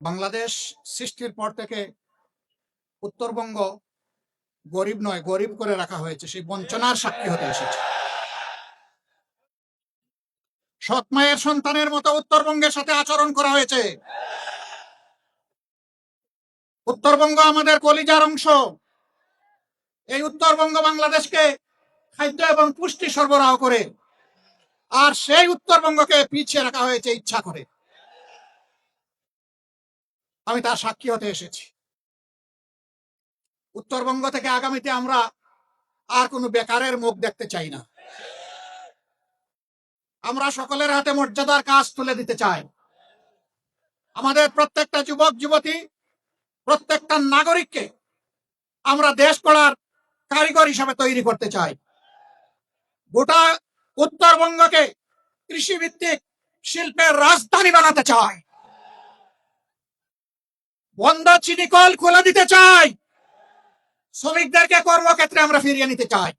বাংলাদেশ সৃষ্টির পর থেকে উত্তরবঙ্গ গরিব নয়, গরিব করে রাখা হয়েছে। সেই বঞ্চনার সাক্ষী হতে এসেছে। সৎ মায়ের সন্তানের মতো উত্তরবঙ্গের সাথে আচরণ করা হয়েছে। উত্তরবঙ্গ আমাদের কলিজার অংশ। এই উত্তরবঙ্গ বাংলাদেশকে খাদ্য এবং পুষ্টি সরবরাহ করে, আর সেই উত্তরবঙ্গকে পিছিয়ে রাখা হয়েছে ইচ্ছা করে। আমি তার সাক্ষী হতে এসেছি। উত্তরবঙ্গ থেকে আগামীতে আমরা আর কোনো বেকারের মুখ দেখতে চাই না। আমরা সকলের হাতে মর্যাদার কাজ তুলে দিতে চাই। আমাদের প্রত্যেকটা যুবক, যুবতী, প্রত্যেকটা নাগরিককে আমরা দেশ করার কারিগর হিসাবে তৈরি করতে চাই। গোটা উত্তরবঙ্গকে কৃষিভিত্তিক শিল্পের রাজধানী বানাতে চাই। বন্ধ চিনি কল খুলে দিতে চাই। শ্রমিকদেরকে কর্মক্ষেত্রে আমরা ফিরিয়ে নিতে চাই।